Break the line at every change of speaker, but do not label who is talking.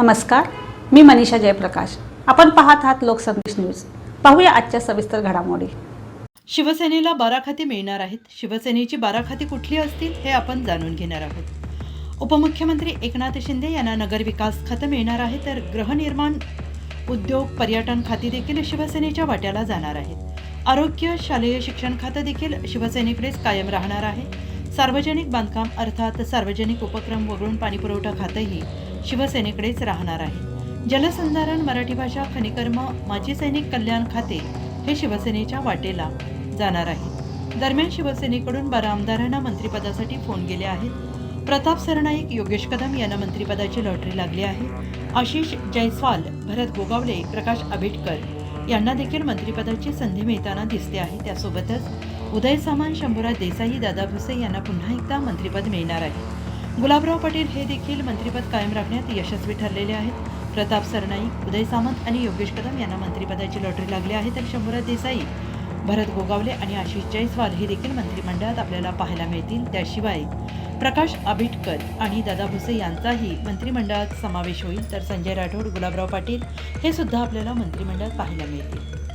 नमस्कार मी मनीषा जयप्रकाश. आपण पाहत आहात लोकसंदेश न्यूज. पाहूया आजच्या सविस्तर घडामोडी.
शिवसेनेला बारा खाती मिळणार आहेत. शिवसेनेची बारा खाती कुठली असतील हे आपण जाणून घेणार आहोत. उपमुख्यमंत्री एकनाथ शिंदे यांना नगरविकास खातं मिळणार आहे तर गृहनिर्माण उद्योग पर्यटन खाती देखील शिवसेनेच्या वाट्याला जाणार आहेत. आरोग्य शालेय शिक्षण खातं देखील शिवसेनेकडेच कायम राहणार आहे. सार्वजनिक बांधकाम अर्थात सार्वजनिक उपक्रम वगळून पाणीपुरवठा खातंही शिवसेनेकडेच राहणार आहे. जलसंधारण मराठी भाषा खनिकर्म माजी सैनिक कल्याण खाते हे शिवसेनेच्या वाटेला जाणार आहे. दरम्यान शिवसेनेकडून बारा आमदारांना मंत्रिपदासाठी फोन गेले आहेत. प्रताप सरनाईक योगेश कदम यांना मंत्रिपदाची लॉटरी लागली आहे. आशिष जयस्वाल भरत गोगावले प्रकाश आंबेडकर यांना देखील मंत्रिपदाची संधी मिळताना दिसते आहे. त्यासोबतच उदय सामान शंभूराज देसाई दादा भुसे यांना पुन्हा एकदा मंत्रिपद मिळणार आहे. गुलाबराव पाटील हे देखील मंत्रिपद कायम राखण्यात यशस्वी ठरलेले आहेत. प्रताप सरनाईक उदय सामंत आणि योगेश कदम यांना मंत्रिपदाची लॉटरी लागली आहे तर शंभूराज देसाई भरत गोगावले आणि आशिष जयस्वाल हे देखील मंत्रिमंडळात आपल्याला पाहायला मिळतील. त्याशिवाय प्रकाश आबिटकर आणि दादा भुसे यांचाही मंत्रिमंडळात समावेश होईल. तर संजय राठोड गुलाबराव पाटील हे सुद्धा आपल्याला मंत्रिमंडळात पाहायला मिळतील.